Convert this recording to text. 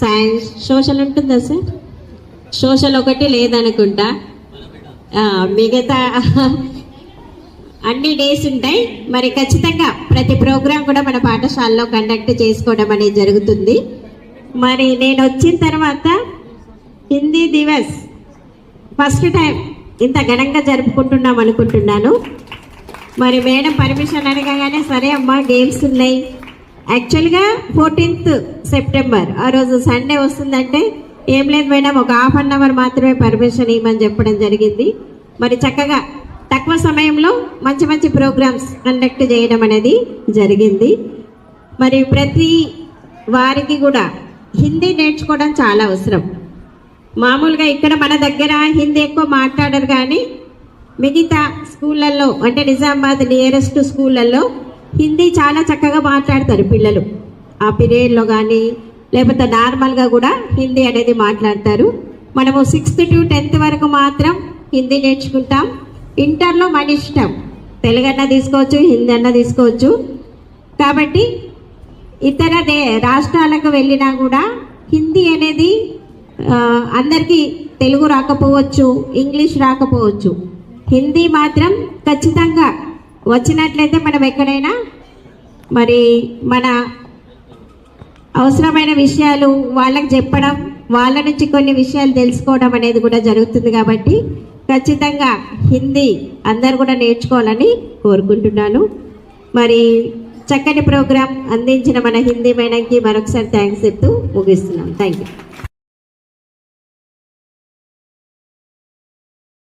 Science social ఉంటుందా sir? Social ఒకటి లేదనుకుంటా. మిగతా అన్ని డేస్ ఉంటాయి. మరి ఖచ్చితంగా ప్రతి ప్రోగ్రాం కూడా మన పాఠశాలలో కండక్ట్ చేసుకోవడం అనేది జరుగుతుంది. మరి నేను వచ్చిన తర్వాత హిందీ దివస్ ఫస్ట్ టైం ఇంత ఘనంగా జరుపుకుంటున్నాం అనుకుంటున్నాను. మరి మేడం పర్మిషన్ అడగగానే సరే అమ్మా గేమ్స్ ఉన్నాయి. యాక్చువల్గా ఫోర్టీన్త్ సెప్టెంబర్ ఆ రోజు సండే వస్తుందంటే ఏం లేదు మేడం ఒక హాఫ్ అన్ అవర్ మాత్రమే పర్మిషన్ ఇవ్వమని చెప్పడం జరిగింది. మరి చక్కగా తక్కువ సమయంలో మంచి మంచి ప్రోగ్రామ్స్ కండక్ట్ చేయడం అనేది జరిగింది. మరి ప్రతి వారికి కూడా హిందీ నేర్చుకోవడం చాలా అవసరం. మామూలుగా ఇక్కడ మన దగ్గర హిందీ ఎక్కువ మాట్లాడరు కానీ మిగతా స్కూళ్ళల్లో అంటే నిజామాబాద్ నియరెస్ట్ స్కూళ్ళల్లో హిందీ చాలా చక్కగా మాట్లాడతారు పిల్లలు. ఆ పీరియడ్లో కానీ లేకపోతే నార్మల్గా కూడా హిందీ అనేది మాట్లాడతారు. మనము సిక్స్త్ టు టెన్త్ వరకు మాత్రం హిందీ నేర్చుకుంటాం. ఇంటర్లో మన ఇష్టం. తెలుగు అన్న తీసుకోవచ్చు హిందీ అన్న తీసుకోవచ్చు. కాబట్టి ఇతర దే రాష్ట్రాలకు వెళ్ళినా కూడా హిందీ అనేది అందరికీ తెలుగు రాకపోవచ్చు ఇంగ్లీష్ రాకపోవచ్చు. హిందీ మాత్రం ఖచ్చితంగా వచ్చినట్లయితే మనం ఎక్కడైనా మరి మన అవసరమైన విషయాలు వాళ్ళకి చెప్పడం వాళ్ళ నుంచి కొన్ని విషయాలు తెలుసుకోవడం అనేది కూడా జరుగుతుంది కాబట్టి ఖచ్చితంగా హిందీ అందరు కూడా నేర్చుకోవాలని కోరుకుంటున్నాను. మరి చక్కటి ప్రోగ్రాం అందించిన మన హిందీ మేడంకి మరొకసారి థ్యాంక్స్ చెప్తూ ముగిస్తున్నాం. Thank you.